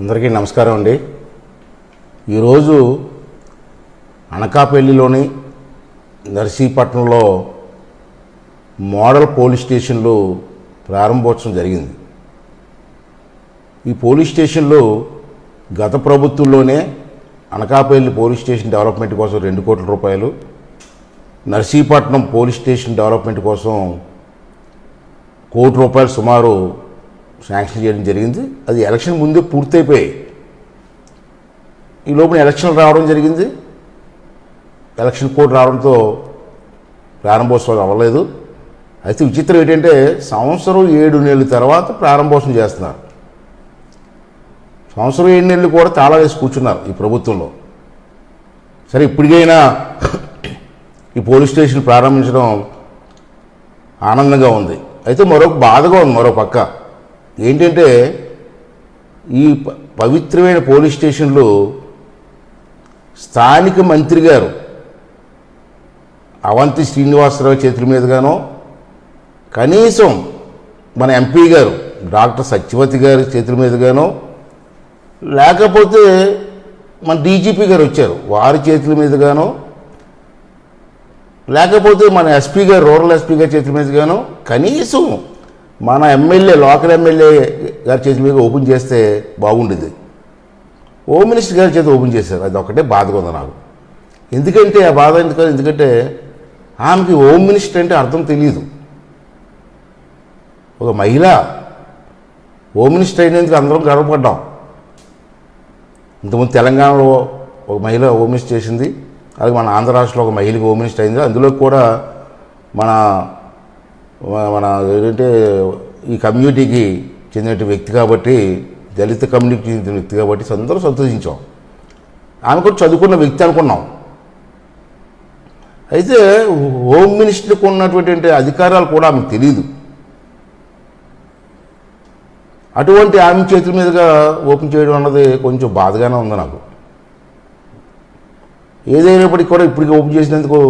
అందరికీ నమస్కారం అండి. ఈరోజు అనకాపల్లిలోని నర్సీపట్నంలో మోడల్ పోలీస్ స్టేషన్లు ప్రారంభోత్సవం జరిగింది. ఈ పోలీస్ స్టేషన్లు గత ప్రభుత్వంలోనే అనకాపల్లి పోలీస్ స్టేషన్ డెవలప్మెంట్ కోసం రెండు కోట్ల రూపాయలు నర్సీపట్నం పోలీస్ స్టేషన్ డెవలప్మెంట్ కోసం కోటి రూపాయలు సుమారు శాంక్షన్ చేయడం జరిగింది. అది ఎలక్షన్ ముందే పూర్తయిపోయాయి ఈ లోపల ఎలక్షన్ రావడం జరిగింది. ఎలక్షన్ కోడ్ రావడంతో ప్రారంభోత్సవాలు అవ్వలేదు. అయితే విచిత్రం ఏంటంటే సంవత్సరం ఏడు నెలల తర్వాత ప్రారంభోత్సవం చేస్తున్నారు. సంవత్సరం ఏడు నెలలు కూడా తాళా వేసి కూర్చున్నారు ఈ ప్రభుత్వంలో. సరే ఇప్పటికైనా ఈ పోలీస్ స్టేషన్ ప్రారంభించడం ఆనందంగా ఉంది. అయితే మరొక బాధగా ఉంది మరో పక్క. ఏంటంటే ఈ ప- పవిత్రమైన పోలీస్ స్టేషన్లో స్థానిక మంత్రి గారు అవంతి శ్రీనివాసరావు చేతుల మీదుగానో కనీసం మన ఎంపీ గారు డాక్టర్ సత్యవతి గారి చేతుల మీదుగానో లేకపోతే మన డీజీపీ గారు వచ్చారు వారి చేతుల మీదుగానో లేకపోతే మన ఎస్పీ గారు రూరల్ ఎస్పీ గారి చేతుల మీదుగానో కనీసం మన ఎమ్మెల్యే లోకల్ ఎమ్మెల్యే గారి చేతి మీద ఓపెన్ చేస్తే బాగుండేది. హోమ్ మినిస్టర్ గారి చేతి ఓపెన్ చేశారు. అది ఒకటే బాధగా ఉంది నాకు. ఎందుకంటే ఆ బాధ ఎందుకు ఎందుకంటే ఆమెకి హోమ్ మినిస్టర్ అంటే అర్థం తెలియదు ఒక మహిళ హోమ్ మినిస్టర్ అయినందుకు అందరం గర్వపడ్డాం. ఇంతకుముందు తెలంగాణలో ఒక మహిళ హోమ్ మినిస్టర్ చేసింది. అలాగే మన ఆంధ్ర రాష్ట్రంలో ఒక మహిళకి హోమ్ మినిస్టర్ అయింది. అందులో కూడా మన మన ఏంటంటే ఈ కమ్యూనిటీకి చెందిన వ్యక్తి కాబట్టి దళిత కమ్యూనిటీకి చెందిన వ్యక్తి కాబట్టి అందరూ సంతోషించాం. ఆమె కూడా చదువుకున్న వ్యక్తి అనుకున్నాం. అయితే హోమ్ మినిస్టర్కి ఉన్నటువంటి అధికారాలు కూడా ఆమెకు తెలియదు అటువంటి ఆమె చేతుల మీదుగా ఓపెన్ చేయడం అన్నది కొంచెం బాధగానే ఉంది నాకు. ఏదైనప్పటికీ కూడా ఇప్పటికీ ఓపెన్ చేసినందుకు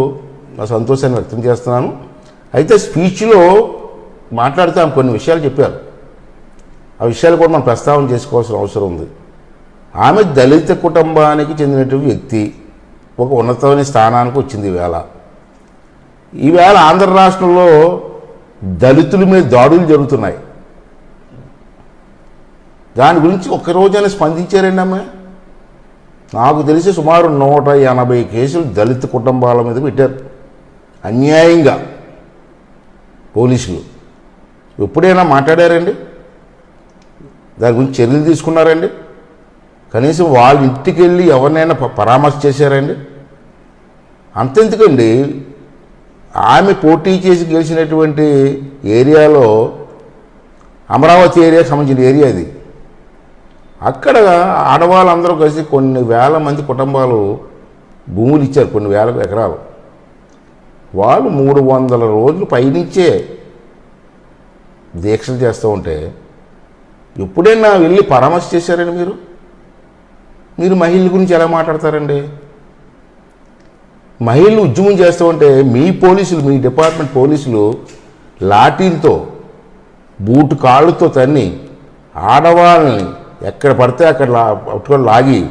నా సంతోషాన్ని వ్యక్తం చేస్తున్నాను. అయితే స్పీచ్లో మాట్లాడితే ఆమె కొన్ని విషయాలు చెప్పారు. ఆ విషయాలు కూడా మనం ప్రస్తావన చేసుకోవాల్సిన అవసరం ఉంది. ఆమె దళిత కుటుంబానికి చెందినటువంటి వ్యక్తి ఒక ఉన్నతమైన స్థానానికి వచ్చింది ఈవేళ ఈవేళ ఆంధ్ర రాష్ట్రంలో దళితుల మీద దాడులు జరుగుతున్నాయి. దాని గురించి ఒక్క రోజైనా స్పందించారండి అమ్మ? నాకు తెలిసి సుమారు నూట ఎనభై కేసులు దళిత కుటుంబాల మీద పెట్టారు. అన్యాయంగా. పోలీసులు. ఎప్పుడైనా మాట్లాడారండి? దాని గురించి చర్యలు తీసుకున్నారండి? కనీసం వాళ్ళ ఇంటికి వెళ్ళి ఎవరినైనా పరామర్శ చేశారండి? అంతెందుకండి ఆమె పోటీ చేసి గెలిచినటువంటి ఏరియాలో అమరావతి ఏరియాకి సంబంధించిన ఏరియా అది. అక్కడ ఆడవాళ్ళందరూ కలిసి కొన్ని వేల మంది కుటుంబాలు భూములు ఇచ్చారు కొన్ని వేల ఎకరాలు. వాళ్ళు మూడు వందల రోజులు పైనిచ్చే దీక్షలు చేస్తూ ఉంటే ఎప్పుడైనా వెళ్ళి పరామర్శ చేశారండి మీరు? మీరు మహిళల గురించి ఎలా మాట్లాడతారండి? మహిళలు ఉద్యమం చేస్తూ ఉంటే మీ పోలీసులు మీ డిపార్ట్మెంట్ పోలీసులు లాఠీలతో బూటు కాళ్ళతో తన్ని ఆడవాళ్ళని ఎక్కడ పడితే అక్కడ లా పట్టుకొని లాగి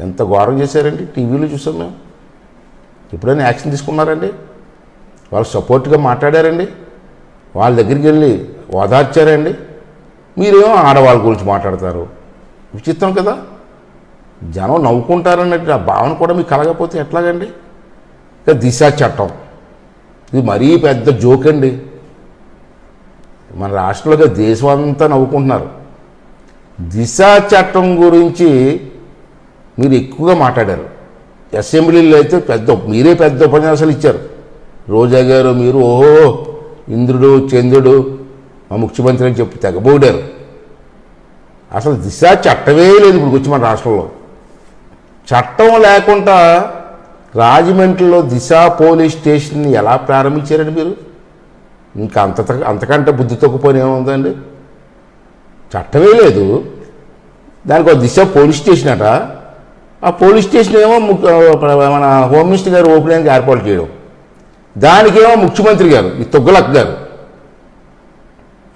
ఎంత ఘోరం చేశారండి టీవీలో చూసాం మేము. ఎప్పుడైనా యాక్షన్ తీసుకున్నారండి? వాళ్ళు సపోర్ట్గా మాట్లాడారండి. వాళ్ళ దగ్గరికి వెళ్ళి ఓదార్చారండి. మీరేమో ఆడవాళ్ళ గురించి మాట్లాడతారు. విచిత్రం కదా. జనం నవ్వుకుంటారన్నట్టు ఆ భావన కూడా మీకు కలగకపోతే ఎట్లాగండి? ఇక దిశ చట్టం. ఇది మరీ పెద్ద జోక్ అండి. మన రాష్ట్రంలో దేశం అంతా నవ్వుకుంటున్నారు. దిశ చట్టం గురించి మీరు ఎక్కువగా మాట్లాడారు. అసెంబ్లీలో అయితే పెద్ద మీరే పెద్ద ఉపన్యాసాలు ఇచ్చారు. రోజా గారు మీరు ఓహో ఇంద్రుడు చంద్రుడు మా ముఖ్యమంత్రి అని చెప్పి తెగబోడారు. అసలు దిశ చట్టమే లేదు ఇప్పుడు వచ్చి మన రాష్ట్రంలో. చట్టం లేకుండా రాజమండ్రిలో దిశ పోలీస్ స్టేషన్ని ఎలా ప్రారంభించారండి మీరు? ఇంకా అంత అంతకంటే బుద్ధి తొక్కుపోయిన ఏముందండి? చట్టమే లేదు. దానికి ఒక దిశ పోలీస్ స్టేషన్ అట. ఆ పోలీస్ స్టేషన్ ఏమో మన హోమ్ మినిస్టర్ గారు ఓపెన్ ఏర్పాటు చేయడం. దానికేమో ముఖ్యమంత్రి గారు ఈ తొగ్గులక్ గారు.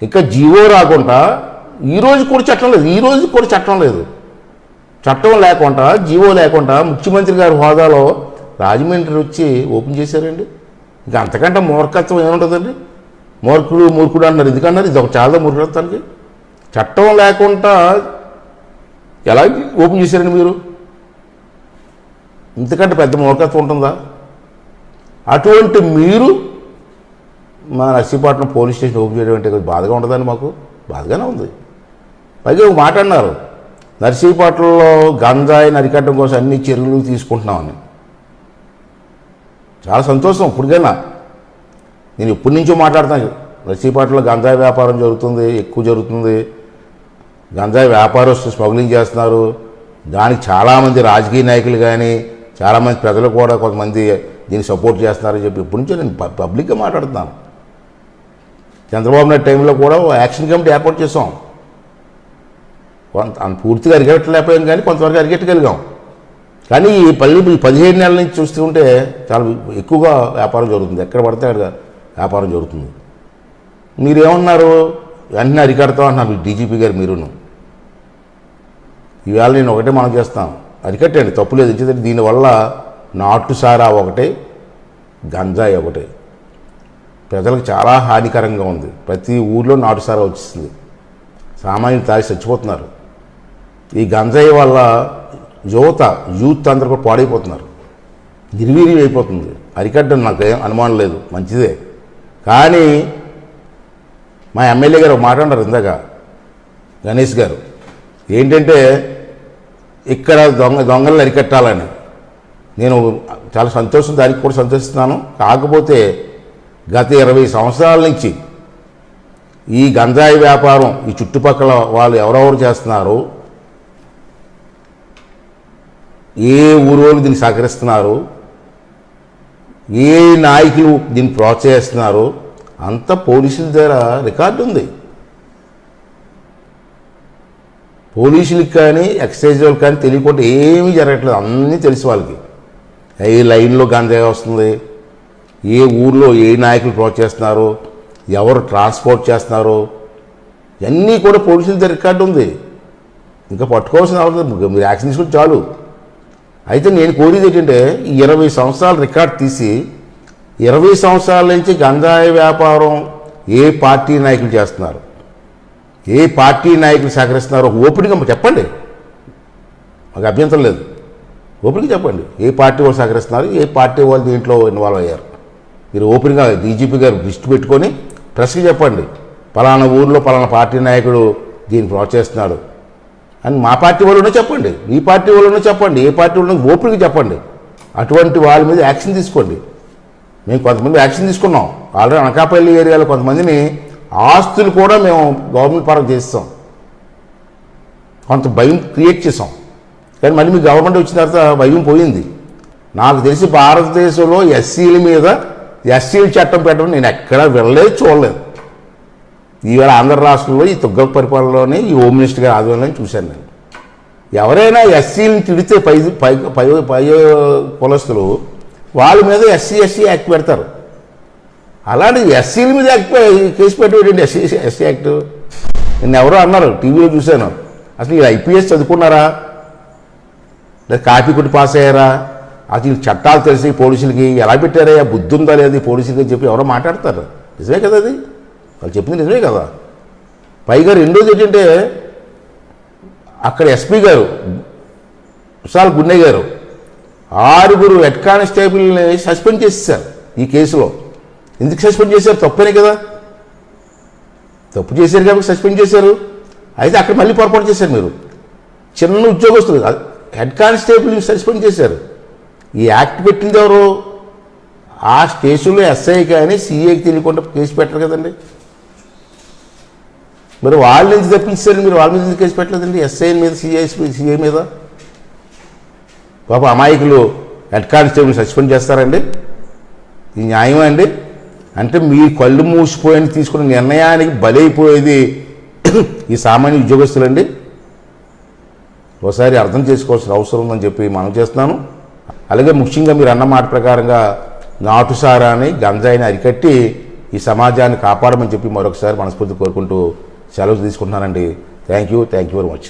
ఇంకా జీవో రాకుండా ఈ రోజు కూడా చట్టం లేదు ఈ రోజు కూడా చట్టం లేదు. చట్టం లేకుండా జీవో లేకుండా ముఖ్యమంత్రి గారి హోదాలో రాజమండ్రి వచ్చి ఓపెన్ చేశారండి. ఇంకా అంతకంటే మూర్ఖత్వం ఏముంటుందండి మూర్ఖుడు మూర్ఖుడు అన్నారు. ఎందుకన్నారు? ఇది ఒక చాలా మూర్ఖత్వానికి చట్టం లేకుండా ఎలా ఓపెన్ చేశారండి మీరు? ఇంతకంటే పెద్ద మూర్ఖత్వం ఉంటుందా? అటువంటి మీరు మా నర్సీపట్నం పోలీస్ స్టేషన్ ఓపెన్ చేయడం అంటే కొంచెం బాధగా ఉంటుందండి మాకు. బాధగానే ఉంది. పైగా ఒక మాట అన్నారు. నర్సీపట్నంలో గంజాయి నరికట్టడం కోసం అన్ని చర్యలు తీసుకుంటున్నామని. చాలా సంతోషం ఇప్పటికైనా. నేను ఎప్పటి నుంచో మాట్లాడుతాను. నర్సీపట్నంలో గంజాయి వ్యాపారం జరుగుతుంది ఎక్కువ జరుగుతుంది. గంజాయి వ్యాపారస్తులు స్మగ్లింగ్ చేస్తున్నారు. దానికి చాలామంది రాజకీయ నాయకులు కానీ చాలామంది ప్రజలు కూడా కొంతమంది దీన్ని సపోర్ట్ చేస్తున్నారని చెప్పి ఇప్పటి నుంచో నేను పబ్లిక్గా మాట్లాడుతున్నాను. చంద్రబాబు నాయుడు టైంలో కూడా యాక్షన్ కమిటీ ఏర్పాటు చేసాం కొంత పూర్తిగా అరిగెట్టలేకపోయాం కానీ కొంతవరకు అరిగెట్టగలిగాం. కానీ ఈ పల్లి ఈ పదిహేడు నెలల నుంచి చూస్తుంటే చాలా ఎక్కువగా వ్యాపారం జరుగుతుంది. ఎక్కడ పడితే అక్కడ వ్యాపారం జరుగుతుంది. మీరేమన్నారు? వెంటనే అరికడతాం అన్నారు మీ డీజీపీ గారు మీరును. ఈవేళ నేను ఒకటే మనం చేస్తాం. అరికట్టండి తప్పులేదు ఎందుకంటే దీనివల్ల నాటు సారా ఒకటే గంజాయి ఒకటే. ప్రజలకు చాలా హానికరంగా ఉంది. ప్రతి ఊర్లో నాటు సారా వచ్చేస్తుంది సామాన్యులు తాగి చచ్చిపోతున్నారు. ఈ గంజాయి వల్ల యువత యూత్ అందరూ కూడా పాడైపోతున్నారు. నిర్వీర్యం అయిపోతుంది. అరికట్టడం నాకు ఏం అనుమానం లేదు. మంచిదే. కానీ మా ఎమ్మెల్యే గారు మాట్లాడారు ఇందాక. గణేష్ గారు ఏంటంటే ఇక్కడ దొంగ దొంగలను అరికట్టాలని. నేను చాలా సంతోషం దానికి కూడా సంతోషిస్తున్నాను. కాకపోతే గత ఇరవై సంవత్సరాల నుంచి ఈ గంజాయి వ్యాపారం ఈ చుట్టుపక్కల వాళ్ళు ఎవరెవరు చేస్తున్నారు ఏ ఊరోళ్ళు దీన్ని సహకరిస్తున్నారు ఏ నాయకులు దీన్ని ప్రోత్సహిస్తున్నారు అంత పోలీసుల దగ్గర రికార్డు ఉంది. పోలీసులకు కానీ ఎక్సైజ్ వాళ్ళకి కానీ తెలియకుండా ఏమీ జరగట్లేదు. అన్నీ తెలుసు వాళ్ళకి. ఏ లైన్లో గంజాయి వస్తుంది? ఏ ఊర్లో ఏ నాయకులు ప్రోత్సహిస్తున్నారు ఎవరు ట్రాన్స్పోర్ట్ చేస్తున్నారు? ఇవన్నీ కూడా పోలీసులు దగ్గర రికార్డు ఉంది. ఇంకా పట్టుకోవాల్సిన అవసరం మీరు యాక్షన్ తీసుకుని చాలు. అయితే నేను కోరేది ఏంటంటే ఇరవై సంవత్సరాల రికార్డ్ తీసి ఇరవై సంవత్సరాల నుంచి గంజాయి వ్యాపారం ఏ పార్టీ నాయకులు చేస్తున్నారు? ఏ పార్టీ నాయకులు సహకరిస్తున్నారో ఓపెన్గా చెప్పండి. మాకు అభ్యంతరం లేదు. ఓపెన్గా చెప్పండి. ఏ పార్టీ వాళ్ళు సహకరిస్తున్నారు? ఏ పార్టీ వాళ్ళు దీంట్లో ఇన్వాల్వ్ అయ్యారు? మీరు ఓపెన్గా డీజీపీ గారు లిస్ట్ పెట్టుకొని ప్రెస్కి చెప్పండి. పలానా ఊర్లో పలానా పార్టీ నాయకుడు దీన్ని ప్రోత్సహిస్తున్నాడు అని మా పార్టీ వాళ్ళు చెప్పండి. మీ పార్టీ వాళ్ళు చెప్పండి. ఏ పార్టీ వాళ్ళు ఓపెన్గా చెప్పండి. అటువంటి వాళ్ళ మీద యాక్షన్ తీసుకోండి. మేము కొంతమంది యాక్షన్ తీసుకున్నాం. ఆల్రెడీ అనకాపల్లి ఏరియాలో కొంతమందిని ఆస్తులు కూడా మేము గవర్నమెంట్ పరం చేస్తాం. కొంత భయం క్రియేట్ చేసాం. కానీ మళ్ళీ మీ గవర్నమెంట్ వచ్చిన తర్వాత భయం పోయింది. నాకు తెలిసి భారతదేశంలో ఎస్సీల మీద ఎస్సీల చట్టం పెట్టడం నేను ఎక్కడా వెళ్ళలేదు చూడలేదు. ఈవేళ ఆంధ్ర రాష్ట్రంలో ఈ తుగ్గ పరిపాలనలోనే ఈ హోమ్ మినిస్టర్ గారి ఆధ్వర్యంలో చూశాను నేను. ఎవరైనా ఎస్సీని తిడితే పై పై పై పై కులస్తులు వాళ్ళ మీద ఎస్సీ ఎస్సీ యాక్ట్ పెడతారు. అలాంటి ఎస్సీల మీద యాక్ట్ కేసు పెట్టేటండి ఎస్సీ ఎస్సీ యాక్ట్? నేను ఎవరో అన్నారు టీవీలో చూశాను. అసలు ఈ ఐపీఎస్ చదువుకున్నారా? లేదా కాపీ కొట్టి పాస్ అయ్యారా? అసలు చట్టాలు తెలిసి పోలీసులకి ఎలా పెట్టారయ్యా బుద్ధి ఉందా లేదు పోలీసులకి అని చెప్పి ఎవరో మాట్లాడతారు. నిజమే కదా అది? వాళ్ళు చెప్పింది నిజమే కదా? పైగా రెండోది ఏంటంటే అక్కడ ఎస్పీ గారు విశాల్ గున్నయ్య గారు ఆరుగురు హెడ్ కానిస్టేబుల్ని సస్పెండ్ చేసేసారు ఈ కేసులో. ఎందుకు సస్పెండ్ చేశారు? తప్పనే కదా. తప్పు చేశారు కాబట్టి సస్పెండ్ చేశారు. అయితే అక్కడ మళ్ళీ పొరపాటు చేశారు మీరు. చిన్న ఉద్యోగస్తులు. హెడ్ కానిస్టేబుల్ సస్పెండ్ చేశారు. ఈ యాక్ట్ పెట్టింది ఎవరు? ఆ స్టేషన్లో ఎస్ఐ కానీ సిఐకి తెలియకుండా కేసు పెట్టరు కదండి. మరి వాళ్ళ నుంచి తప్పించారు మీరు వాళ్ళ నుంచి కేసు పెట్టలేదండి? ఎస్ఐ మీద సిఐ సిఐ మీద? పాప అమాయకులు హెడ్ కానిస్టేబుల్ సస్పెండ్ చేస్తారండి. ఇది న్యాయమా అండి? అంటే మీ కళ్ళు మూసిపోయి తీసుకున్న నిర్ణయానికి బలైపోయేది ఈ సామాన్య ఉద్యోగస్తులండి. ఒకసారి అర్థం చేసుకోవాల్సిన అవసరం ఉందని చెప్పి మనం చేస్తున్నాను. అలాగే ముఖ్యంగా మీరు అన్న మాట ప్రకారంగా నాటుసారాన్ని గంజాయిని అరికట్టి ఈ సమాజాన్ని కాపాడమని చెప్పి మరొకసారి మనస్ఫూర్తి కోరుకుంటూ సెలవు తీసుకుంటున్నానండి. Thank you thank you very much